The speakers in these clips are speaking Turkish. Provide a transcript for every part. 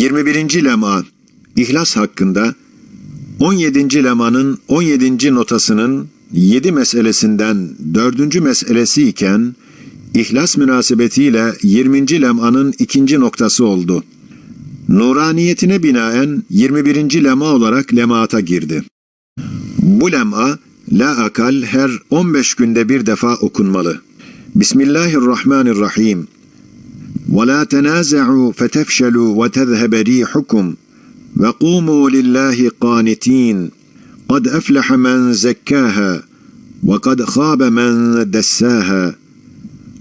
21. lema İhlas hakkında 17. lemanın 17. notasının 7 meselesinden 4. meselesi iken İhlas münasebetiyle 20. lemanın ikinci noktası oldu. Nuraniyetine binaen 21. lema olarak lemaata girdi. Bu lem'a la akal her 15 günde bir defa okunmalı. Bismillahirrahmanirrahim. وَلَا تَنَازَعُوا فَتَفْشَلُوا وَتَذْهَبَ رِيحُكُمْ وَقُومُوا لِلّٰهِ قَانِتِينَ قَدْ أَفْلَحَ مَنْ زَكَّاهَا وَقَدْ خَابَ مَنْ دَسَّاهَا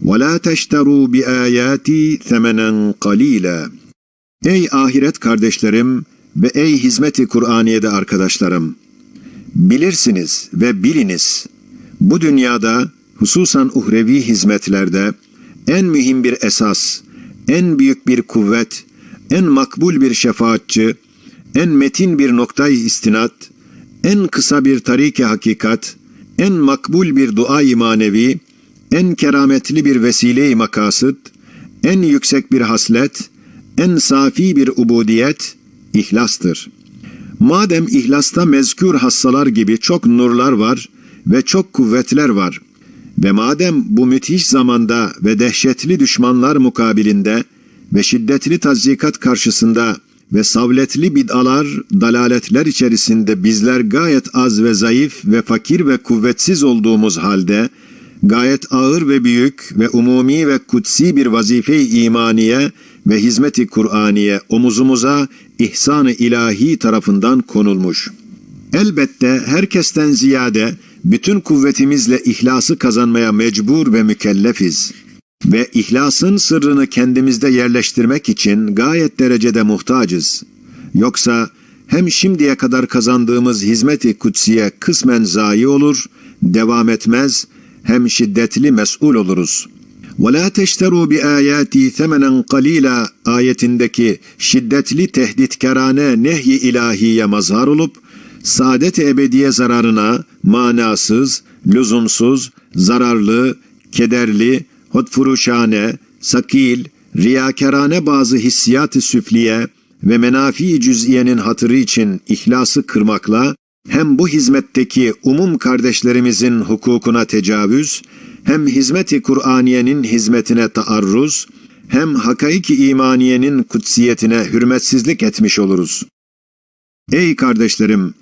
وَلَا تَشْتَرُوا بِآيَاتِي ثَمَنًا قَلِيلًا Ey ahiret kardeşlerim ve ey hizmeti Kur'aniye'de arkadaşlarım! Bilirsiniz ve biliniz, bu dünyada hususan uhrevi hizmetlerde en mühim bir esas, en büyük bir kuvvet, en makbul bir şefaatçi, en metin bir noktayı istinat, en kısa bir tarike hakikat, en makbul bir dua-i manevi, en kerametli bir vesile-i makasıt, en yüksek bir haslet, en safi bir ubudiyet, ihlastır. Madem ihlasta mezkür hassalar gibi çok nurlar var ve çok kuvvetler var ve madem bu müthiş zamanda ve dehşetli düşmanlar mukabilinde ve şiddetli tazyikat karşısında ve savletli bid'alar, dalaletler içerisinde bizler gayet az ve zayıf ve fakir ve kuvvetsiz olduğumuz halde, gayet ağır ve büyük ve umumi ve kutsi bir vazife-i imaniye ve hizmeti Kur'aniye omuzumuza ihsan-ı ilahi tarafından konulmuş. Elbette herkesten ziyade bütün kuvvetimizle ihlası kazanmaya mecbur ve mükellefiz. Ve ihlasın sırrını kendimizde yerleştirmek için gayet derecede muhtacız. Yoksa hem şimdiye kadar kazandığımız hizmeti kutsiye kısmen zayi olur, devam etmez, hem şiddetli mesul oluruz. وَلَا تَشْتَرُوا بِآيَاتِي ثَمَنًا قَلِيلًا ayetindeki şiddetli tehditkarane nehy-i ilahiye mazhar olup, saadet-i ebediye zararına manasız, lüzumsuz, zararlı, kederli, hotfuruşane, sakil, riyakarane bazı hissiyat-ı süfliye ve menafi cüz'iyenin hatırı için ihlası kırmakla, hem bu hizmetteki umum kardeşlerimizin hukukuna tecavüz, hem hizmeti Kur'aniyenin hizmetine taarruz, hem hakaiki imaniyenin kutsiyetine hürmetsizlik etmiş oluruz. Ey kardeşlerim!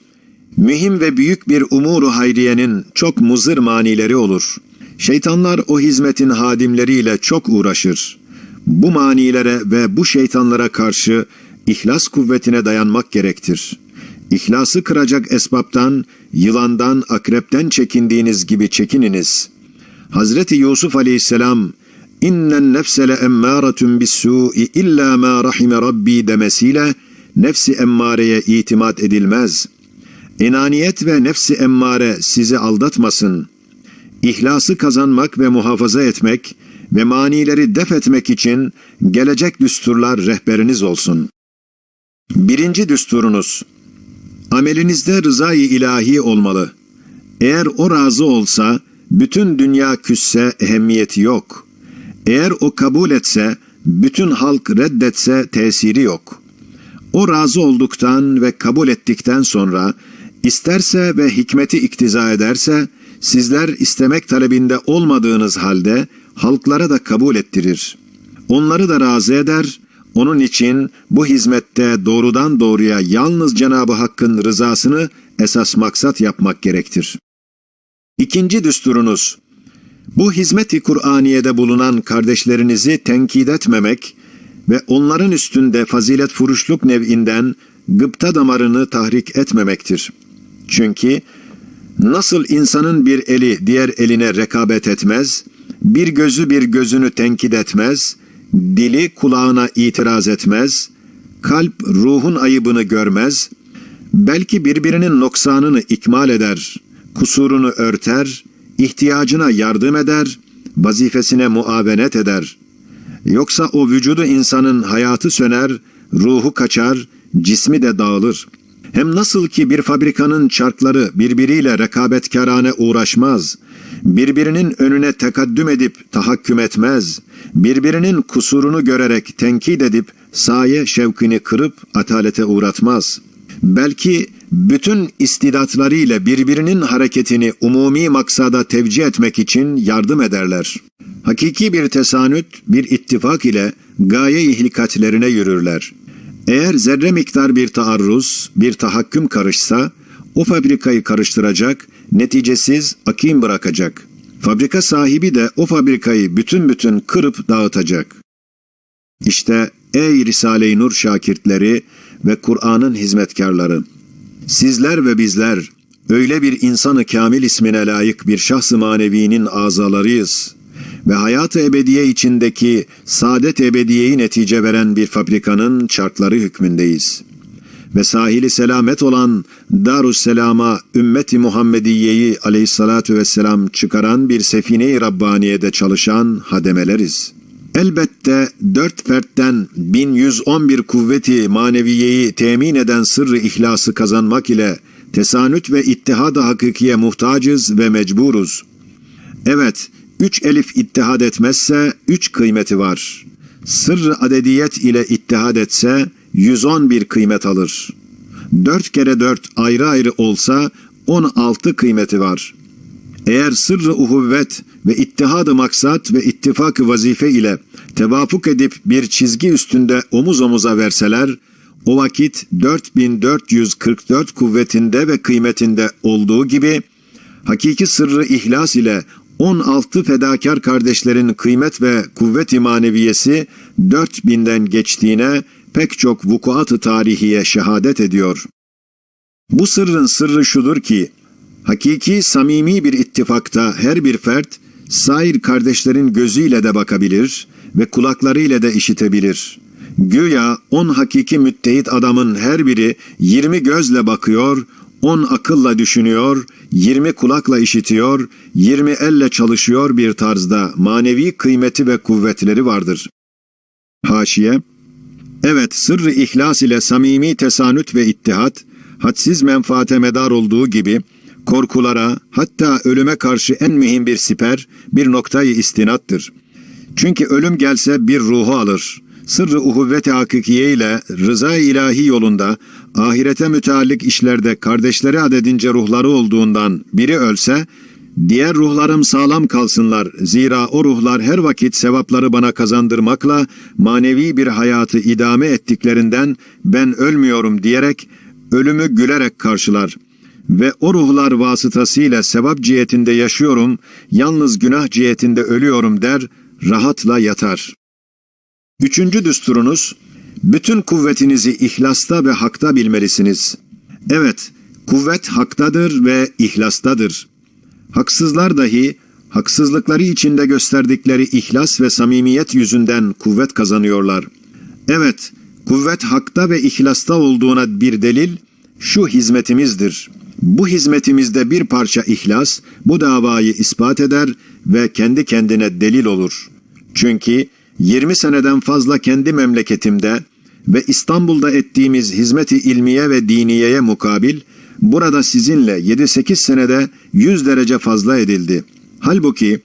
Mühim ve büyük bir umuru hayriyenin çok muzır manileri olur. Şeytanlar o hizmetin hadimleriyle çok uğraşır. Bu manilere ve bu şeytanlara karşı ihlas kuvvetine dayanmak gerektir. İhlası kıracak esbaptan, yılandan, akrepten çekindiğiniz gibi çekininiz. Hazreti Yusuf aleyhisselam, innen nefsele emmâretun bis-sû'i illâ mâ rahime rabbi demesiyle, nefsi emmareye itimat edilmez. Enaniyet ve nefsi emmare sizi aldatmasın. İhlası kazanmak ve muhafaza etmek ve manileri def etmek için gelecek düsturlar rehberiniz olsun. Birinci düsturunuz, amelinizde rızayı ilahi olmalı. Eğer o razı olsa, bütün dünya küsse ehemmiyeti yok. Eğer o kabul etse, bütün halk reddetse tesiri yok. O razı olduktan ve kabul ettikten sonra, isterse ve hikmeti iktiza ederse, sizler istemek talebinde olmadığınız halde, halklara da kabul ettirir. Onları da razı eder, onun için bu hizmette doğrudan doğruya yalnız Cenab-ı Hakk'ın rızasını esas maksat yapmak gerektir. İkinci düsturunuz, bu hizmeti Kur'aniye'de bulunan kardeşlerinizi tenkit etmemek ve onların üstünde fazilet furuşluk nev'inden gıpta damarını tahrik etmemektir. Çünkü nasıl insanın bir eli diğer eline rekabet etmez, bir gözü bir gözünü tenkit etmez, dili kulağına itiraz etmez, kalp ruhun ayıbını görmez, belki birbirinin noksanını ikmal eder, kusurunu örter, ihtiyacına yardım eder, vazifesine muavenet eder. Yoksa o vücudu insanın hayatı söner, ruhu kaçar, cismi de dağılır. Hem nasıl ki bir fabrikanın çarkları birbiriyle rekabetkarane uğraşmaz, birbirinin önüne tekaddüm edip tahakküm etmez, birbirinin kusurunu görerek tenkit edip saye şevkini kırıp atalete uğratmaz. Belki bütün istidatlarıyla birbirinin hareketini umumi maksada tevcih etmek için yardım ederler. Hakiki bir tesanüt, bir ittifak ile gaye ihlikatlerine yürürler. Eğer zerre miktar bir taarruz, bir tahakküm karışsa, o fabrikayı karıştıracak, neticesiz akim bırakacak. Fabrika sahibi de o fabrikayı bütün bütün kırıp dağıtacak. İşte ey Risale-i Nur şakirtleri ve Kur'an'ın hizmetkarları! Sizler ve bizler öyle bir insanı kamil ismine layık bir şahs-ı manevinin azalarıyız ve hayat-ı ebediye içindeki saadet ebediyeyi netice veren bir fabrikanın çarkları hükmündeyiz. Ve sahili selamet olan Darusselam'a ümmeti Muhammediye'yi aleyhissalatu vesselam çıkaran bir sefine-i Rabbaniye'de çalışan hademeleriz.'' Elbette dört fertten 1111 kuvveti maneviyeyi temin eden sırrı ihlası kazanmak ile tesanüt ve ittihad-ı hakikiye muhtacız ve mecburuz. Evet, üç elif ittihad etmezse üç kıymeti var. Sırrı adediyet ile ittihad etse 111 kıymet alır. Dört kere dört ayrı ayrı olsa 16 kıymeti var. Eğer sırrı uhuvvet ve ittihad-ı maksat ve ittifak vazife ile tevafuk edip bir çizgi üstünde omuz omuza verseler, o vakit 4444 kuvvetinde ve kıymetinde olduğu gibi, hakiki sırrı ihlas ile 16 fedakar kardeşlerin kıymet ve kuvvet-i maneviyesi 4000'den geçtiğine pek çok vukuat-ı tarihiye şehadet ediyor. Bu sırrın sırrı şudur ki, hakiki samimi bir ittifakta her bir fert, sair kardeşlerin gözüyle de bakabilir ve kulaklarıyla da işitebilir. Güya on hakiki müttehit adamın her biri yirmi gözle bakıyor, on akılla düşünüyor, yirmi kulakla işitiyor, yirmi elle çalışıyor bir tarzda manevi kıymeti ve kuvvetleri vardır. Haşiye Evet, sırrı ihlas ile samimi tesanüt ve ittihat, hadsiz menfaate medar olduğu gibi, korkulara, hatta ölüme karşı en mühim bir siper, bir noktayı istinattır. Çünkü ölüm gelse bir ruhu alır. Sırrı uhuvvet-i hakikiye ile rıza ilahi yolunda ahirete müteallik işlerde kardeşleri adedince ruhları olduğundan biri ölse, diğer ruhlarım sağlam kalsınlar. Zira o ruhlar her vakit sevapları bana kazandırmakla manevi bir hayatı idame ettiklerinden ben ölmüyorum diyerek ölümü gülerek karşılar.'' ve o ruhlar vasıtasıyla sevap cihetinde yaşıyorum, yalnız günah cihetinde ölüyorum der, rahatla yatar. Üçüncü düsturunuz, bütün kuvvetinizi ihlasta ve hakta bilmelisiniz. Evet, kuvvet haktadır ve ihlastadır. Haksızlar dahi, haksızlıkları içinde gösterdikleri ihlas ve samimiyet yüzünden kuvvet kazanıyorlar. Evet, kuvvet hakta ve ihlasta olduğuna bir delil, şu hizmetimizdir.'' Bu hizmetimizde bir parça ihlas bu davayı ispat eder ve kendi kendine delil olur. Çünkü 20 seneden fazla kendi memleketimde ve İstanbul'da ettiğimiz hizmeti ilmiye ve diniyeye mukabil burada sizinle 7-8 senede 100 derece fazla edildi. Halbuki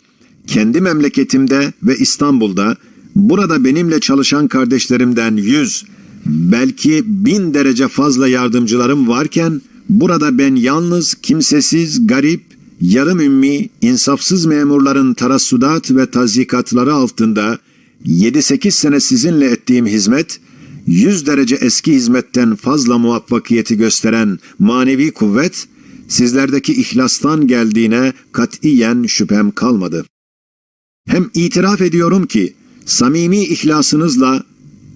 kendi memleketimde ve İstanbul'da burada benimle çalışan kardeşlerimden 100 belki bin derece fazla yardımcılarım varken Burada ben yalnız, kimsesiz, garip, yarım ümmi, insafsız memurların tarassudat ve tazikatları altında 7-8 sene sizinle ettiğim hizmet, 100 derece eski hizmetten fazla muvaffakiyeti gösteren manevi kuvvet, sizlerdeki ihlastan geldiğine katiyen şüphem kalmadı. Hem itiraf ediyorum ki, samimi ihlasınızla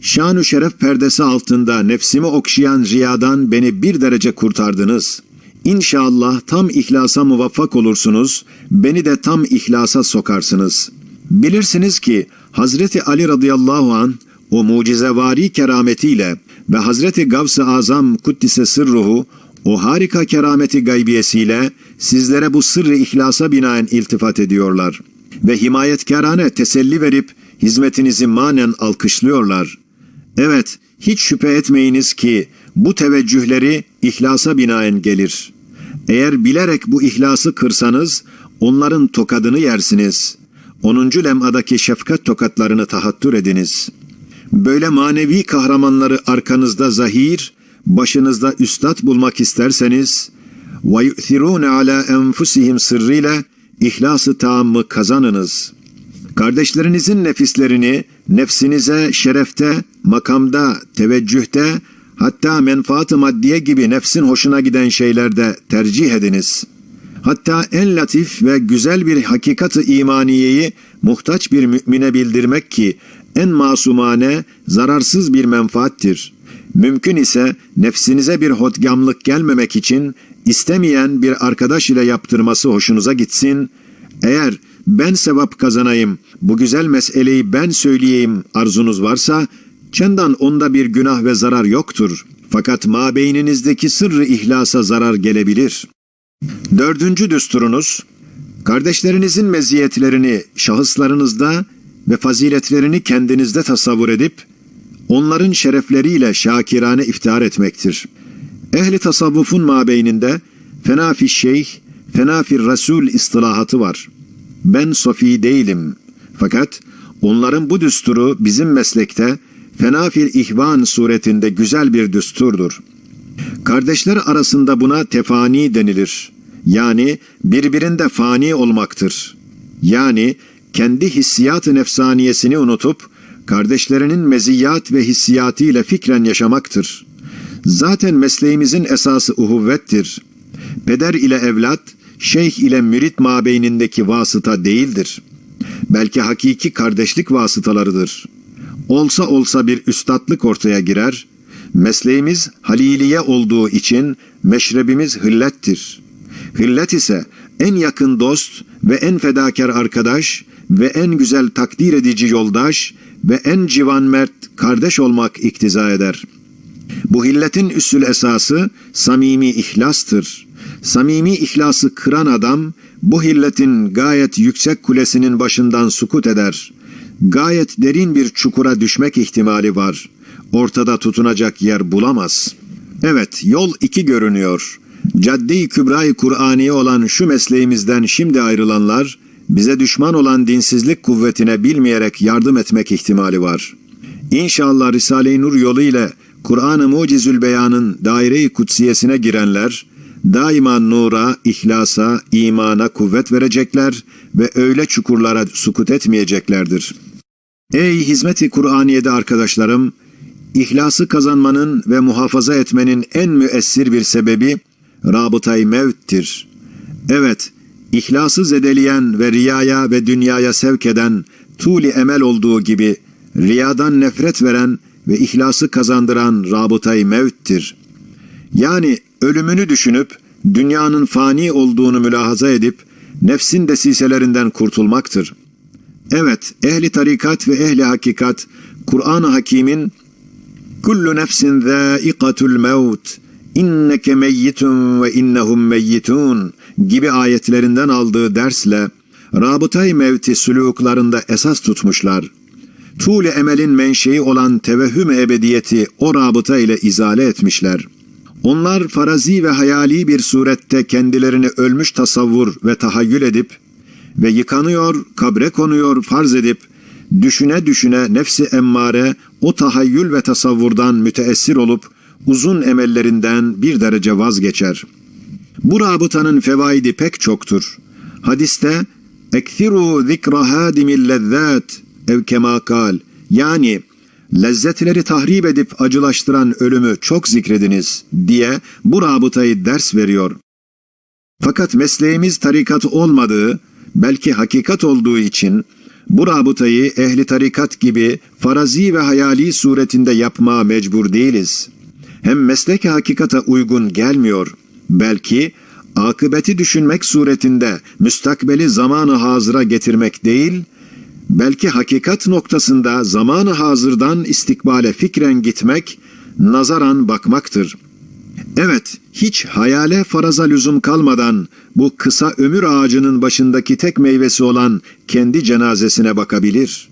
Şanü şeref perdesi altında nefsimi okşayan riyadan beni bir derece kurtardınız. İnşallah tam ihlasa muvaffak olursunuz, beni de tam ihlasa sokarsınız. Bilirsiniz ki Hazreti Ali radıyallahu an o mucizevari kerametiyle ve Hazreti Gavs-ı Azam Kuddise Sırruhu o harika kerameti gaybiyesiyle sizlere bu sırrı ihlasa binaen iltifat ediyorlar ve himayetkarane teselli verip hizmetinizi manen alkışlıyorlar. Evet, hiç şüphe etmeyiniz ki bu teveccühleri ihlasa binaen gelir. Eğer bilerek bu ihlası kırsanız, onların tokadını yersiniz. 10. lemadaki şefkat tokatlarını tahattür ediniz. Böyle manevi kahramanları arkanızda zahir, başınızda üstad bulmak isterseniz yu'thirûne alâ enfusihim sırrıyla ihlası tamı kazanınız. Kardeşlerinizin nefislerini nefsinize şerefte, makamda, teveccühte, hatta menfaat-ı maddiye gibi nefsin hoşuna giden şeylerde tercih ediniz. Hatta en latif ve güzel bir hakikati imaniyeyi muhtaç bir mümine bildirmek ki en masumane, zararsız bir menfaattir. Mümkün ise nefsinize bir hotgamlık gelmemek için istemeyen bir arkadaş ile yaptırması hoşunuza gitsin. Eğer ben sevap kazanayım, bu güzel meseleyi ben söyleyeyim arzunuz varsa, çendan onda bir günah ve zarar yoktur. Fakat mabeyninizdeki sırrı ihlasa zarar gelebilir. Dördüncü düsturunuz, kardeşlerinizin meziyetlerini şahıslarınızda ve faziletlerini kendinizde tasavvur edip, onların şerefleriyle şakirane iftihar etmektir. Ehli tasavvufun mabeyninde fenafi şeyh, fenafi resul istilahatı var. Ben sofi değilim. Fakat onların bu düsturu bizim meslekte fenafil ihvan suretinde güzel bir düsturdur. Kardeşler arasında buna tefani denilir. Yani birbirinde fani olmaktır. Yani kendi hissiyat-ı nefsaniyesini unutup kardeşlerinin meziyat ve hissiyatıyla fikren yaşamaktır. Zaten mesleğimizin esası uhuvvettir. Peder ile evlat, şeyh ile mürit mabeynindeki vasıta değildir. Belki hakiki kardeşlik vasıtalarıdır. Olsa olsa bir üstatlık ortaya girer. Mesleğimiz haliliye olduğu için meşrebimiz hıllettir. Hıllet ise en yakın dost ve en fedakar arkadaş ve en güzel takdir edici yoldaş ve en civan mert kardeş olmak iktiza eder. Bu hilletin üssül esası samimi ihlastır. Samimi ihlası kıran adam bu hilletin gayet yüksek kulesinin başından sukut eder. Gayet derin bir çukura düşmek ihtimali var. Ortada tutunacak yer bulamaz. Evet, yol iki görünüyor. Caddi Kübra-i Kur'aniye olan şu mesleğimizden şimdi ayrılanlar, bize düşman olan dinsizlik kuvvetine bilmeyerek yardım etmek ihtimali var. İnşallah Risale-i Nur yolu ile Kur'an-ı Mucizül Beyan'ın daire-i kutsiyesine girenler, daima nura, ihlasa, imana kuvvet verecekler ve öyle çukurlara sukut etmeyeceklerdir. Ey hizmeti Kur'aniye'de arkadaşlarım, ihlası kazanmanın ve muhafaza etmenin en müessir bir sebebi rabıtay mevttir. Evet, ihlası zedeleyen ve riyaya ve dünyaya sevk eden tuli emel olduğu gibi riyadan nefret veren ve ihlası kazandıran rabıtay mevttir. Yani ölümünü düşünüp dünyanın fani olduğunu mülahaza edip nefsin desiselerinden kurtulmaktır. Evet, ehli tarikat ve ehli hakikat Kur'an-ı Hakîm'in kullu nefsin zâikatul mevt inneke meyyitun ve innehum meyyitun gibi ayetlerinden aldığı dersle rabıtay mevti sülûklarında esas tutmuşlar. Tuğle emelin menşei olan tevehhüm ebediyeti o rabıta ile izale etmişler. Onlar farazi ve hayali bir surette kendilerini ölmüş tasavvur ve tahayyül edip ve yıkanıyor, kabre konuyor farz edip, düşüne düşüne nefsi emmare o tahayyül ve tasavvurdan müteessir olup uzun emellerinden bir derece vazgeçer. Bu rabıtanın fevaidi pek çoktur. Hadiste ekfiru zikra hadimil lezzat ev kema yani lezzetleri tahrip edip acılaştıran ölümü çok zikrediniz diye bu rabıtayı ders veriyor. Fakat mesleğimiz tarikat olmadığı, belki hakikat olduğu için bu rabıtayı ehli tarikat gibi farazi ve hayali suretinde yapmaya mecbur değiliz. Hem meslek hakikata uygun gelmiyor. Belki akıbeti düşünmek suretinde müstakbeli zamanı hazıra getirmek değil, belki hakikat noktasında zamanı hazırdan istikbale fikren gitmek, nazaran bakmaktır. Evet, hiç hayale faraza lüzum kalmadan bu kısa ömür ağacının başındaki tek meyvesi olan kendi cenazesine bakabilir.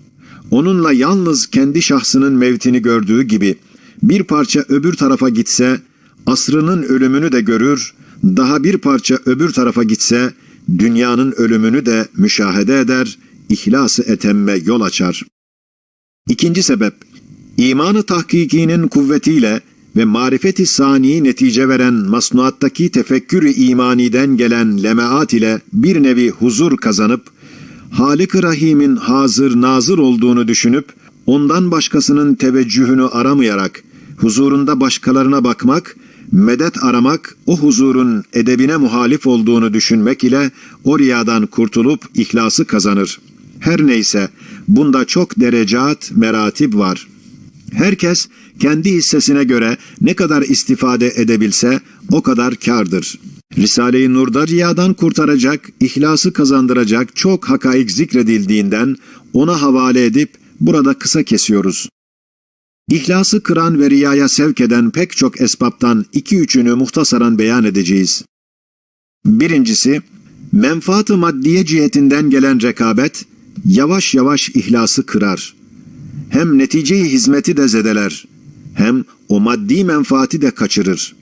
Onunla yalnız kendi şahsının mevtini gördüğü gibi bir parça öbür tarafa gitse asrının ölümünü de görür, daha bir parça öbür tarafa gitse dünyanın ölümünü de müşahede eder, ihlası etemme yol açar. İkinci sebep, İmanı tahkikinin kuvvetiyle ve marifeti sani netice veren masnuattaki tefekkürü imaniden gelen lemaat ile bir nevi huzur kazanıp, Halik-i Rahim'in hazır nazır olduğunu düşünüp, ondan başkasının teveccühünü aramayarak, huzurunda başkalarına bakmak, medet aramak, o huzurun edebine muhalif olduğunu düşünmek ile o riyadan kurtulup ihlası kazanır. Her neyse, bunda çok derecat, meratib var.'' Herkes kendi hissesine göre ne kadar istifade edebilse o kadar kârdır. Risale-i Nur'da riyadan kurtaracak, ihlası kazandıracak çok hakaik zikredildiğinden ona havale edip burada kısa kesiyoruz. İhlası kıran ve riyaya sevk eden pek çok esbaptan iki üçünü muhtasaran beyan edeceğiz. Birincisi, menfaat-ı maddiye cihetinden gelen rekabet, yavaş yavaş ihlası kırar hem neticeyi hizmeti de zedeler, hem o maddi menfaati de kaçırır.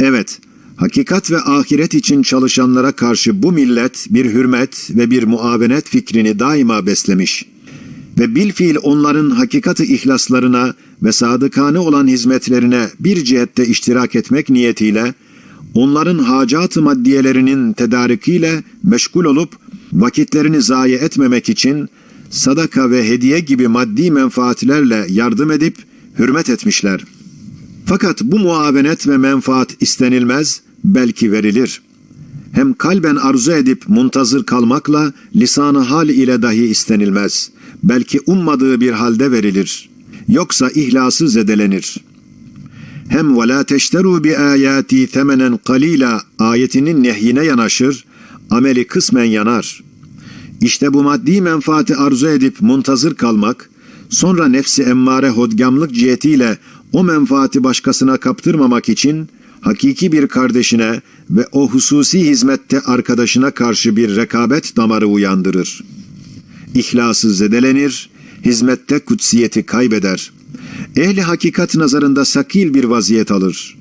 Evet, hakikat ve ahiret için çalışanlara karşı bu millet bir hürmet ve bir muavenet fikrini daima beslemiş ve bilfiil onların hakikati ihlaslarına ve sadıkane olan hizmetlerine bir cihette iştirak etmek niyetiyle onların hacat-ı maddiyelerinin tedarikiyle meşgul olup vakitlerini zayi etmemek için sadaka ve hediye gibi maddi menfaatlerle yardım edip hürmet etmişler. Fakat bu muavenet ve menfaat istenilmez, belki verilir. Hem kalben arzu edip muntazır kalmakla lisanı hal ile dahi istenilmez. Belki ummadığı bir halde verilir. Yoksa ihlası zedelenir. Hem ve la teşteru bi ayati temenen kalila ayetinin nehyine yanaşır, ameli kısmen yanar.'' İşte bu maddi menfaati arzu edip muntazır kalmak, sonra nefsi emmare hodgamlık cihetiyle o menfaati başkasına kaptırmamak için hakiki bir kardeşine ve o hususi hizmette arkadaşına karşı bir rekabet damarı uyandırır. İhlası zedelenir, hizmette kutsiyeti kaybeder. Ehli hakikat nazarında sakil bir vaziyet alır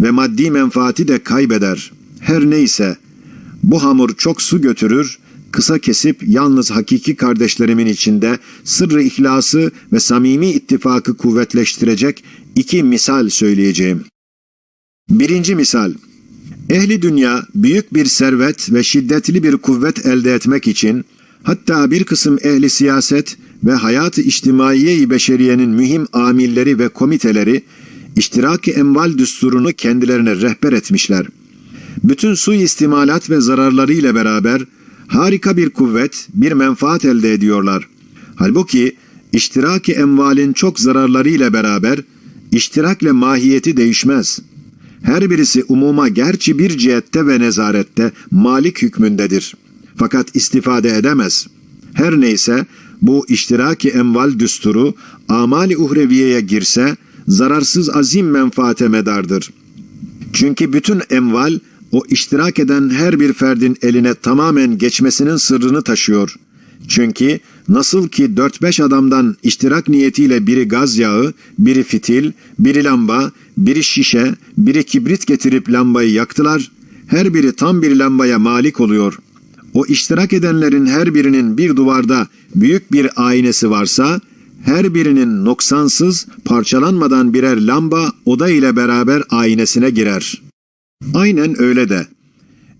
ve maddi menfaati de kaybeder. Her neyse bu hamur çok su götürür kısa kesip yalnız hakiki kardeşlerimin içinde sırrı ihlası ve samimi ittifakı kuvvetleştirecek iki misal söyleyeceğim. Birinci misal, ehli dünya büyük bir servet ve şiddetli bir kuvvet elde etmek için hatta bir kısım ehli siyaset ve hayat-ı içtimaiye-i beşeriyenin mühim amilleri ve komiteleri iştiraki emval düsturunu kendilerine rehber etmişler. Bütün suistimalat ve zararları ile beraber harika bir kuvvet, bir menfaat elde ediyorlar. Halbuki iştiraki emvalin çok zararları ile beraber iştirakle mahiyeti değişmez. Her birisi umuma gerçi bir cihette ve nezarette malik hükmündedir. Fakat istifade edemez. Her neyse bu iştiraki emval düsturu amali uhreviyeye girse zararsız azim menfaate medardır. Çünkü bütün emval o iştirak eden her bir ferdin eline tamamen geçmesinin sırrını taşıyor. Çünkü nasıl ki 4-5 adamdan iştirak niyetiyle biri gaz yağı, biri fitil, biri lamba, biri şişe, biri kibrit getirip lambayı yaktılar, her biri tam bir lambaya malik oluyor. O iştirak edenlerin her birinin bir duvarda büyük bir aynesi varsa, her birinin noksansız, parçalanmadan birer lamba oda ile beraber aynesine girer.'' Aynen öyle de.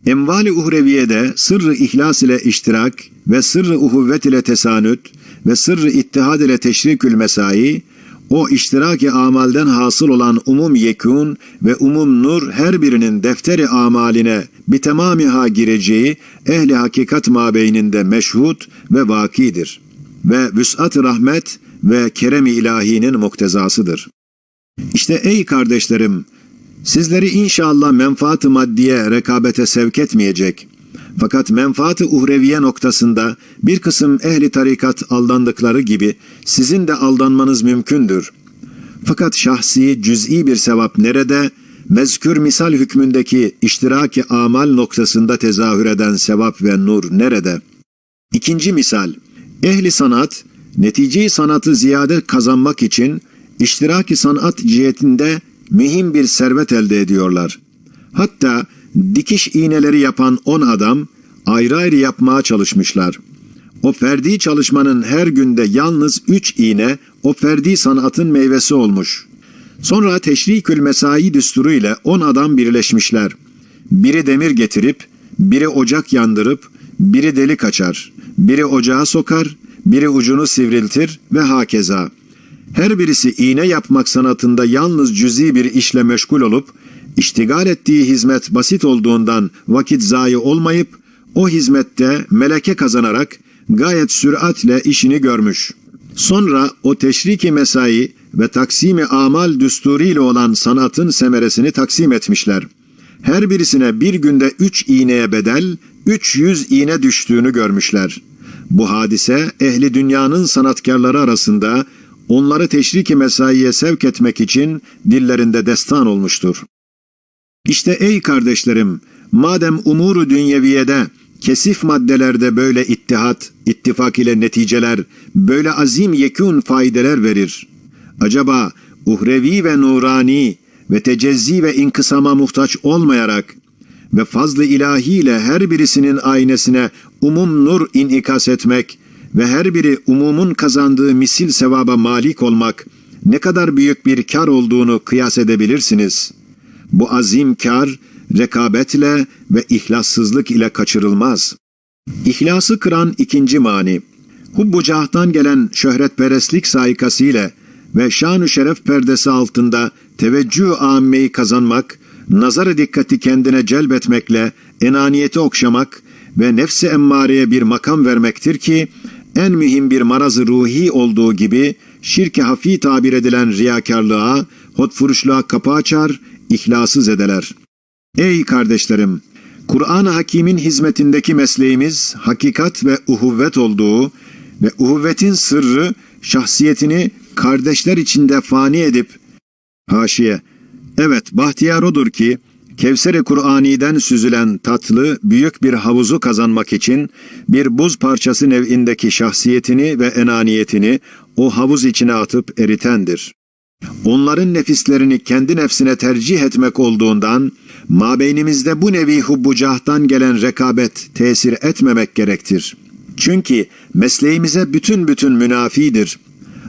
Emvali uhreviyede sırrı ihlas ile iştirak ve sırrı uhuvvet ile tesanüt ve sırrı ittihad ile teşrikül mesai, o iştiraki amalden hasıl olan umum yekûn ve umum nur her birinin defteri amaline bitemamiha gireceği ehli hakikat mabeyninde meşhud ve vakidir ve vüs'at rahmet ve kerem-i ilahinin muktezasıdır. İşte ey kardeşlerim, Sizleri inşallah menfaat-ı maddiye rekabete sevk etmeyecek. Fakat menfaat-ı uhreviye noktasında bir kısım ehli tarikat aldandıkları gibi sizin de aldanmanız mümkündür. Fakat şahsi, cüz'i bir sevap nerede? Mezkür misal hükmündeki iştiraki amal noktasında tezahür eden sevap ve nur nerede? İkinci misal, ehli sanat, netici sanatı ziyade kazanmak için iştiraki sanat cihetinde mühim bir servet elde ediyorlar. Hatta dikiş iğneleri yapan on adam ayrı ayrı yapmaya çalışmışlar. O ferdi çalışmanın her günde yalnız üç iğne o ferdi sanatın meyvesi olmuş. Sonra teşrikül mesai düsturu ile on adam birleşmişler. Biri demir getirip, biri ocak yandırıp, biri delik açar, biri ocağa sokar, biri ucunu sivriltir ve hakeza. Her birisi iğne yapmak sanatında yalnız cüzi bir işle meşgul olup, iştigal ettiği hizmet basit olduğundan vakit zayi olmayıp, o hizmette meleke kazanarak gayet süratle işini görmüş. Sonra o teşriki mesai ve taksimi amal düsturiyle olan sanatın semeresini taksim etmişler. Her birisine bir günde üç iğneye bedel, 300 iğne düştüğünü görmüşler. Bu hadise ehli dünyanın sanatkarları arasında onları teşriki mesaiye sevk etmek için dillerinde destan olmuştur. İşte ey kardeşlerim, madem umuru dünyeviyede, kesif maddelerde böyle ittihat, ittifak ile neticeler, böyle azim yekûn faydeler verir. Acaba uhrevi ve nurani ve tecezzi ve inkısama muhtaç olmayarak ve fazlı ilahiyle her birisinin aynesine umum nur inikas etmek ve her biri umumun kazandığı misil sevaba malik olmak ne kadar büyük bir kar olduğunu kıyas edebilirsiniz. Bu azim kar rekabetle ve ihlassızlık ile kaçırılmaz. İhlası kıran ikinci mani, hubbu cahtan gelen şöhretperestlik saikasıyla ve şan-ı şeref perdesi altında teveccüh âmmeyi kazanmak, nazarı dikkati kendine celbetmekle enaniyeti okşamak ve nefsi emmareye bir makam vermektir ki, en mühim bir marazı ruhi olduğu gibi şirke hafi tabir edilen riyakarlığa, hotfuruşluğa kapı açar, ihlası zedeler. Ey kardeşlerim! Kur'an-ı Hakîm'in hizmetindeki mesleğimiz hakikat ve uhuvvet olduğu ve uhuvvetin sırrı şahsiyetini kardeşler içinde fani edip haşiye evet bahtiyar odur ki Kevser-i Kur'ani'den süzülen tatlı, büyük bir havuzu kazanmak için bir buz parçası nev'indeki şahsiyetini ve enaniyetini o havuz içine atıp eritendir. Onların nefislerini kendi nefsine tercih etmek olduğundan, mabeynimizde bu nevi hubbucahtan gelen rekabet tesir etmemek gerektir. Çünkü mesleğimize bütün bütün münafidir.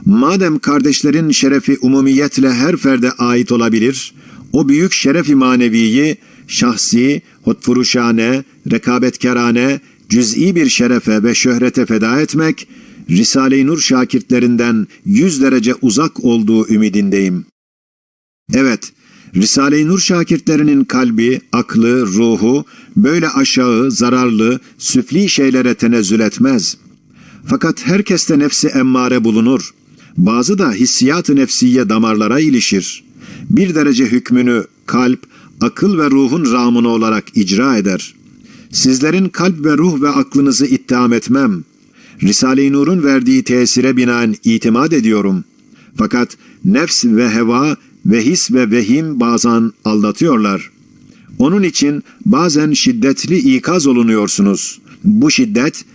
Madem kardeşlerin şerefi umumiyetle her ferde ait olabilir, o büyük şeref-i maneviyi şahsi, hotfuruşane, rekabetkarane, cüz'i bir şerefe ve şöhrete feda etmek, Risale-i Nur şakirtlerinden yüz derece uzak olduğu ümidindeyim. Evet, Risale-i Nur şakirtlerinin kalbi, aklı, ruhu böyle aşağı, zararlı, süfli şeylere tenezzül etmez. Fakat herkeste nefsi emmare bulunur. Bazı da hissiyat-ı nefsiye damarlara ilişir. Bir derece hükmünü kalp, akıl ve ruhun ramını olarak icra eder. Sizlerin kalp ve ruh ve aklınızı ittiham etmem. Risale-i Nur'un verdiği tesire binaen itimat ediyorum. Fakat nefs ve heva ve his ve vehim bazen aldatıyorlar. Onun için bazen şiddetli ikaz olunuyorsunuz. Bu şiddet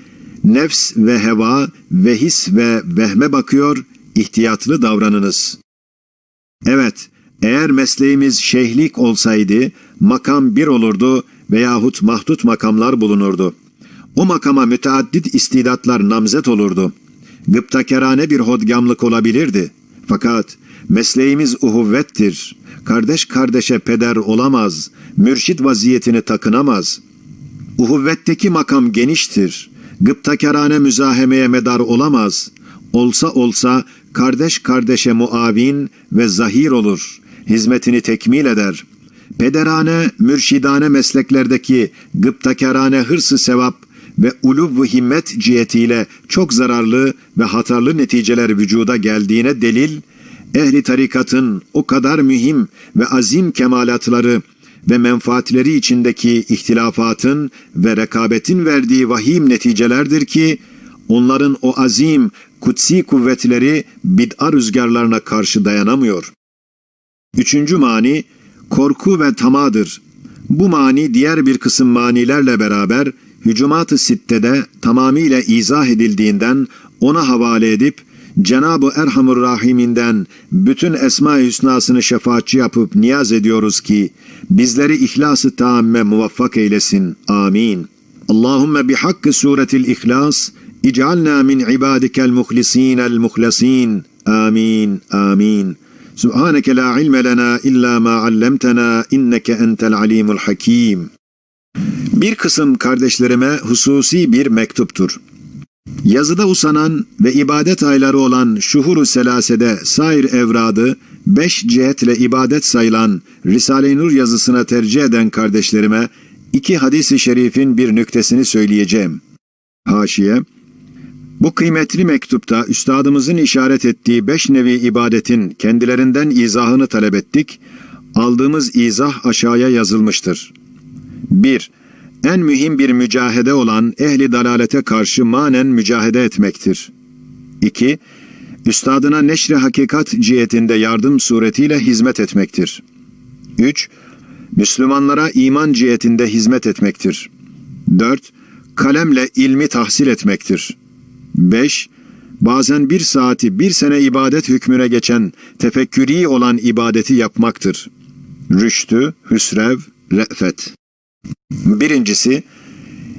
nefs ve heva ve his ve vehme bakıyor, ihtiyatlı davranınız. Evet, eğer mesleğimiz şeyhlik olsaydı, makam bir olurdu veyahut mahdut makamlar bulunurdu. O makama müteaddit istidatlar namzet olurdu. Gıptakerane bir hodgamlık olabilirdi. Fakat mesleğimiz uhuvvettir. Kardeş kardeşe peder olamaz. Mürşit vaziyetini takınamaz. Uhuvvetteki makam geniştir. Gıptakerane müzahemeye medar olamaz. Olsa olsa kardeş kardeşe muavin ve zahir olur. Hizmetini tekmil eder. Pederane, mürşidane mesleklerdeki gıptakerane hırsı sevap ve uluv himmet cihetiyle çok zararlı ve hatarlı neticeler vücuda geldiğine delil, ehli tarikatın o kadar mühim ve azim kemalatları ve menfaatleri içindeki ihtilafatın ve rekabetin verdiği vahim neticelerdir ki, onların o azim, kutsi kuvvetleri bid'a rüzgarlarına karşı dayanamıyor. Üçüncü mani, korku ve tamadır. Bu mani diğer bir kısım manilerle beraber Hücumat-ı Sitte'de tamamıyla izah edildiğinden ona havale edip Cenab-ı Erhamur Rahim'inden bütün Esma-i Hüsna'sını şefaatçi yapıp niyaz ediyoruz ki bizleri ihlas-ı taamme muvaffak eylesin. Amin. Allahümme bihakkı suretil ihlas İc'alna min ibadikel muhlisinel muhlasin. Amin, amin. Subhaneke la ilme lena illa ma allamtena inneke entel alimul hakim. Bir kısım kardeşlerime hususi bir mektuptur. Yazıda usanan ve ibadet ayları olan şuhuru selasede sair evradı, beş cihetle ibadet sayılan Risale-i Nur yazısına tercih eden kardeşlerime iki hadisi şerifin bir nüktesini söyleyeceğim. Haşiye, bu kıymetli mektupta üstadımızın işaret ettiği beş nevi ibadetin kendilerinden izahını talep ettik. Aldığımız izah aşağıya yazılmıştır. 1- en mühim bir mücahede olan ehli dalalete karşı manen mücahede etmektir. 2. Üstadına neşre hakikat cihetinde yardım suretiyle hizmet etmektir. 3. Müslümanlara iman cihetinde hizmet etmektir. 4. Kalemle ilmi tahsil etmektir. 5. Bazen bir saati bir sene ibadet hükmüne geçen tefekkürî olan ibadeti yapmaktır. Rüştü, hüsrev, re'fet. Birincisi,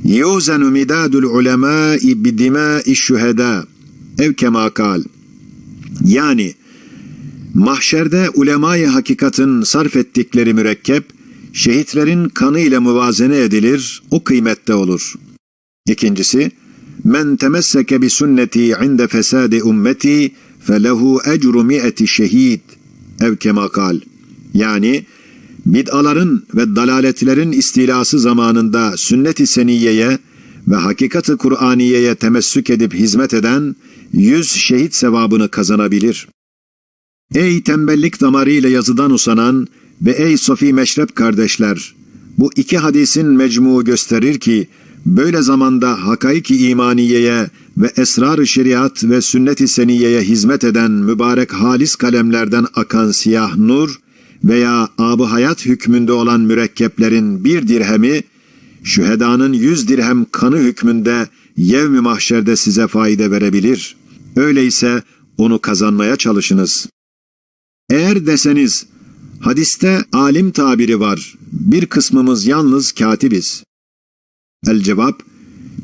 yuzenu midadul ulemâi bidimâi şühedâ ev kema kal. Yani, mahşerde ulemayı hakikatin sarf ettikleri mürekkep, şehitlerin kanı ile muvazene edilir, o kıymette olur. İkincisi, men temesseke bi sünneti inde fesadi ümmeti felehu ecru mi'eti şehid ev kema kal. Yani, bid'aların ve dalaletlerin istilası zamanında sünnet-i seniyeye ve hakikat-ı Kur'aniye'ye temessük edip hizmet eden yüz şehit sevabını kazanabilir. Ey tembellik damarıyla yazıdan usanan ve ey Sofi Meşrep kardeşler! Bu iki hadisin mecmuu gösterir ki, böyle zamanda hakaiki imaniyeye ve esrar-ı şeriat ve sünnet-i seniyeye hizmet eden mübarek halis kalemlerden akan siyah nur, veya abı hayat hükmünde olan mürekkeplerin bir dirhemi, şühedanın yüz dirhem kanı hükmünde yevmi mahşerde size faide verebilir. Öyleyse onu kazanmaya çalışınız. Eğer deseniz, hadiste alim tabiri var, bir kısmımız yalnız katibiz. El cevap,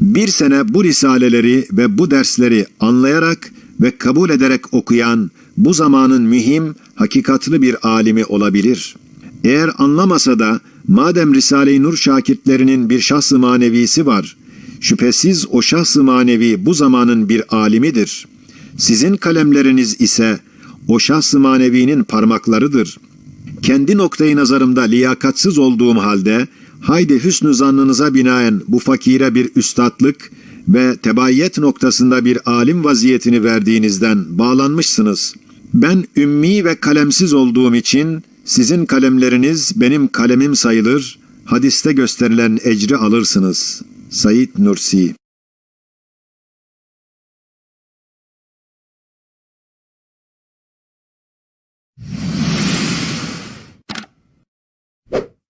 bir sene bu risaleleri ve bu dersleri anlayarak ve kabul ederek okuyan bu zamanın mühim, hakikatlı bir alimi olabilir. Eğer anlamasa da madem Risale-i Nur şakirtlerinin bir şahs-ı manevisi var, şüphesiz o şahs-ı manevi bu zamanın bir alimidir. Sizin kalemleriniz ise o şahs-ı manevinin parmaklarıdır. Kendi noktayı nazarımda liyakatsız olduğum halde, haydi hüsnü zannınıza binaen bu fakire bir üstatlık ve tebayyet noktasında bir alim vaziyetini verdiğinizden bağlanmışsınız.'' Ben ümmi ve kalemsiz olduğum için sizin kalemleriniz benim kalemim sayılır, hadiste gösterilen ecri alırsınız. Said Nursi